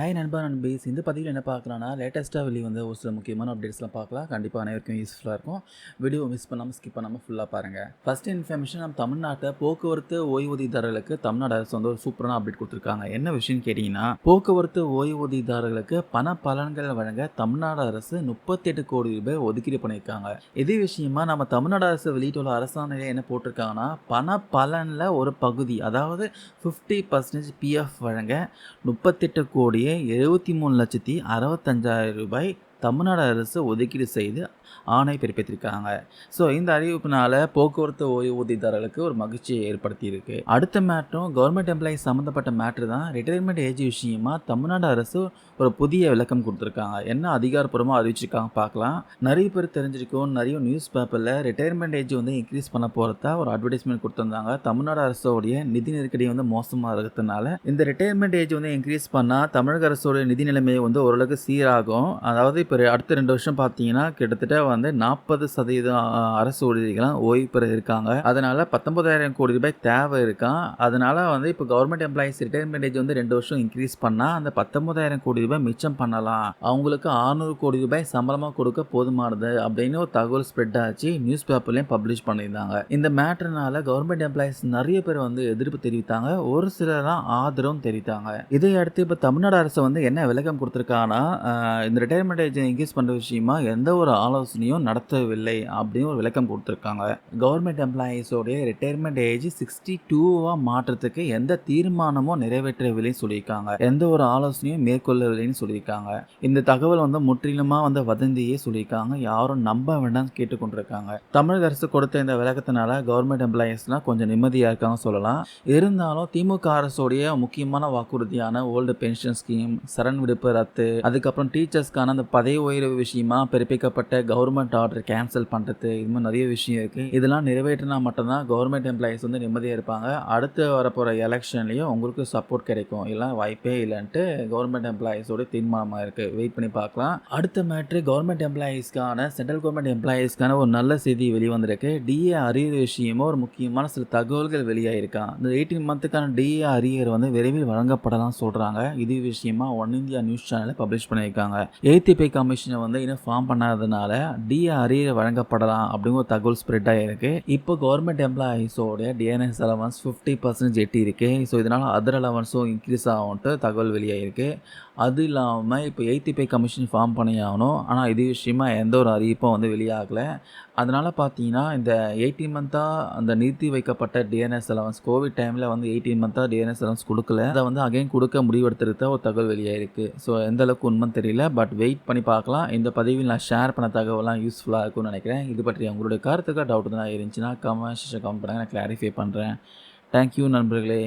Hi நண்பா. நண்பீஸ் இந்த பதிவில் என்ன பார்க்கலாம்னா லேட்டஸ்ட்டாக வெளியே வந்து ஒரு சில முக்கியமான அப்டேட்ஸ்லாம் பார்க்கலாம். கண்டிப்பாக அனைவருக்கும் யூஸ்ஃபுல்லாக இருக்கும். வீடியோ மிஸ் பண்ணாமல் ஸ்கிப் பண்ணாமல் ஃபுல்லாக பாருங்கள் ஃபஸ்ட் இன்ஃபர்மேஷன் நம்ம தமிழ்நாட்டை போக்குவரத்து ஓய்வூதியதாரர்களுக்கு தமிழ்நாடு அரசு வந்து ஒரு சூப்பரான அப்டேட் கொடுத்துருக்காங்க. என்ன விஷயம்னு கேட்டிங்கன்னா போக்குவரத்து ஓய்வூதியதாரர்களுக்கு பண பலன்கள் வழங்க தமிழ்நாடு அரசு முப்பத்தெட்டு கோடி ரூபாய் ஒதுக்கீடு பண்ணியிருக்காங்க. இதே விஷயமா நம்ம தமிழ்நாடு அரசு வெளியிட்டுள்ள அரசாணையில் என்ன போட்டிருக்காங்கன்னா பண பலனில் ஒரு பகுதி அதாவது ஃபிஃப்டி பர்சன்டேஜ் பிஎஃப் வழங்க முப்பத்தெட்டு கோடியே எழுபத்தி மூணு லட்சத்தி அறுபத்தஞ்சாயிரம் ரூபாய் தமிழ்நாடு அரசு ஒதுக்கீடு செய்து ஆணை பிறப்பித்திருக்காங்க. ஸோ இந்த அறிவிப்பினால போக்குவரத்து ஓய்வூதியதாரர்களுக்கு ஒரு மகிழ்ச்சியை ஏற்படுத்தியிருக்கு. அடுத்த மேட்ரும் கவர்மெண்ட் எம்ப்ளாயிஸ் சம்மந்தப்பட்ட மேட்ரு தான் ரிட்டையர்மெண்ட் ஏஜ் விஷயமா தமிழ்நாடு அரசு ஒரு புதிய விளக்கம் கொடுத்துருக்காங்க. என்ன அதிகாரப்பூர்வமாக அறிவிச்சிருக்காங்க பார்க்கலாம். நிறைய பேர் தெரிஞ்சிருக்கும். நிறைய நியூஸ் பேப்பரில் ரிட்டையர்மெண்ட் ஏஜ் வந்து இன்க்ரீஸ் பண்ண போகிறதா ஒரு அட்வர்டைஸ்மெண்ட் கொடுத்துருந்தாங்க. தமிழ்நாடு அரசோடைய நிதி நெருக்கடி வந்து மோசமாக இருக்கிறதுனால இந்த ரிட்டையர்மெண்ட் ஏஜ் வந்து இன்க்ரீஸ் பண்ணால் தமிழக அரசோடைய நிதி நிலைமை வந்து ஓரளவுக்கு சீராகும். அதாவது இப்போ அடுத்த ரெண்டு வருஷம் பார்த்தீங்கன்னா கிட்டத்தட்ட வந்து நாற்பது சதவீதம் அரசு ஊழியர்களாம் ஓய்வு பெற இருக்காங்க. அதனால் பத்தொன்பதாயிரம் கோடி ரூபாய் தேவை இருக்கான் அதனால் வந்து இப்போ கவர்மெண்ட் எம்ப்ளாயிஸ் ரிட்டையர்மெண்ட் ஏஜ் வந்து ரெண்டு வருஷம் இன்க்ரீஸ் பண்ணால் அந்த பத்தொன்பதாயிரம் கோடி ரூபாய் மிச்சம் பண்ணலாம். அவங்களுக்கு 600 கோடி ரூபாய் சம்பளமாக கொடுக்க போதுமானது அப்படின்னு ஒரு தகவல் ஸ்ப்ரெட் ஆச்சு. நியூஸ் பேப்பர்லேயும் பப்ளிஷ் பண்ணியிருந்தாங்க. இந்த மேட்டர்னால கவர்மெண்ட் எம்ப்ளாயிஸ் நிறைய பேர் வந்து எதிர்ப்பு தெரிவித்தாங்க. ஒரு சிலர் தான் ஆதரவும் தெரிவித்தாங்க. இதை அடுத்து இப்போ தமிழ்நாடு அரசு வந்து என்ன விளக்கம் கொடுத்துருக்காங்கன்னா இந்த ரிட்டையர்மெண்ட் ஏஜ் இன்க்ரீஸ் பண்ணுற விஷயமா எந்த ஒரு ஆலோசனையும் நடத்தவில்லை அப்படின்னு ஒரு விளக்கம் கொடுத்துருக்காங்க. கவர்மெண்ட் எம்ப்ளாயீஸோடைய ரிட்டையர்மெண்ட் ஏஜ் சிக்ஸ்டி டூவாக மாற்றத்துக்கு எந்த தீர்மானமும் நிறைவேற்றவில்லைன்னு சொல்லியிருக்காங்க. எந்த ஒரு ஆலோசனையும் மேற்கொள்ளவில்லைன்னு சொல்லியிருக்காங்க. இந்த தகவல் வந்து முற்றிலுமாக வந்து வதந்தியே சொல்லியிருக்காங்க. யாரும் நம்ப வேண்டாம்னு கேட்டுக்கொண்டிருக்காங்க. தமிழக அரசு கொடுத்த இந்த விளக்கத்தினால கவர்மெண்ட் எம்ப்ளாயீஸ்லாம் கொஞ்சம் நிம்மதியாக இருக்காங்க சொல்லலாம். இருந்தாலும் திமுக அரசுடைய முக்கியமான வாக்குறுதியான ஓல்டு பென்ஷன் ஸ்கீம் சரண் விடுப்பு ரத்து அதுக்கப்புறம் டீச்சர்ஸ்க்கான அந்த பதவி உயர்வு விஷயமா பிறப்பிக்கப்பட்ட கவர்மெண்ட் ஆர்டர் கேன்சல் பண்ணுறது இது மாதிரி நிறைய விஷயம் இருக்குது இதெல்லாம் நிறைவேற்றினா மட்டும்தான் கவர்மெண்ட் எம்ப்ளாயிஸ் வந்து நிம்மதியாக இருப்பாங்க. அடுத்து வரப்போகிற எலெக்ஷன்லேயும் உங்களுக்கு சப்போர்ட் கிடைக்கும். இல்லை வாய்ப்பே இல்லைன்ட்டு கவர்மெண்ட் எம்ப்ளாயீஸோட தீர்மானமாக இருக்குது வெயிட் பண்ணி பார்க்கலாம். அடுத்த மேட்ரு கவர்மெண்ட் எம்ப்ளாயீஸ்க்கான சென்ட்ரல் கவர்மெண்ட் எம்ப்ளாயீஸ்க்கான ஒரு நல்ல செய்தி வெளிவந்திருக்கு. டிஏ அரியர் விஷயமும் ஒரு முக்கியமான சில தகவல்கள் வெளியாகிருக்கான் இந்த எயிட்டீன் மந்த்துக்கான டிஏ அரியர் வந்து விரைவில் வழங்கப்படலாம் சொல்கிறாங்க இது விஷயமா ஒன் இந்தியா நியூஸ் சேனலில் பப்ளிஷ் பண்ணியிருக்காங்க. எய்த் கமிஷனை வந்து இன்னும் ஃபார்ம் பண்ணாததுனால டிஏ அரியர் வழங்கப்படலாம் அப்படிங்கிற தகவல் ஸ்ப்ரெட் ஆகிருக்கு இப்போ கவர்மெண்ட் எம்ப்ளாயீஸோட டிஎன்எஸ் அலவன்ஸ் ஃபிஃப்டி பர்சன்டேஜ் எட்டி இருக்கு. ஸோ இதனால் அதர் அலவன்ஸும் இன்க்ரீஸ் ஆகும்ட்டு தகவல் வெளியாகிருக்கு அது இல்லாமல் இப்போ எயிட்டி பே கமிஷன் ஃபார்ம் பண்ணி ஆகணும் ஆனால் இது விஷயமா எந்த ஒரு அறிவிப்பும் வந்து வெளியாகலை. அதனால் பார்த்தீங்கன்னா இந்த எயிட்டீன் மந்த்தாக அந்த நிறுத்தி வைக்கப்பட்ட டிஎன்எஸ் அலவன்ஸ் கோவிட் டைமில் வந்து எயிட்டீன் மந்த்தாக டிஎன்எஸ் அலவன்ஸ் கொடுக்கல. அதை வந்து அகைன் கொடுக்க முடிவெடுத்துருக்க ஒரு தகவல் வெளியாயிருக்கு. ஸோ எந்த அளவுக்கு உண்மைன்னு தெரியல. பட் வெயிட் பண்ணி பார்க்கலாம். இந்த பதிவில் நான் ஷேர் பண்ண தகவலாம் யூஸ்ஃபுல்லாக இருக்கும்னு நினைக்கிறேன். இது பற்றி உங்களுடைய கருத்துக்காக டவுட் தான் இருந்துச்சுன்னா கமெண்ட் கமெண்ட் பண்ணுங்கள் நான் கிளாரிஃபை பண்ணுறேன் தேங்க்யூ நண்பர்களே.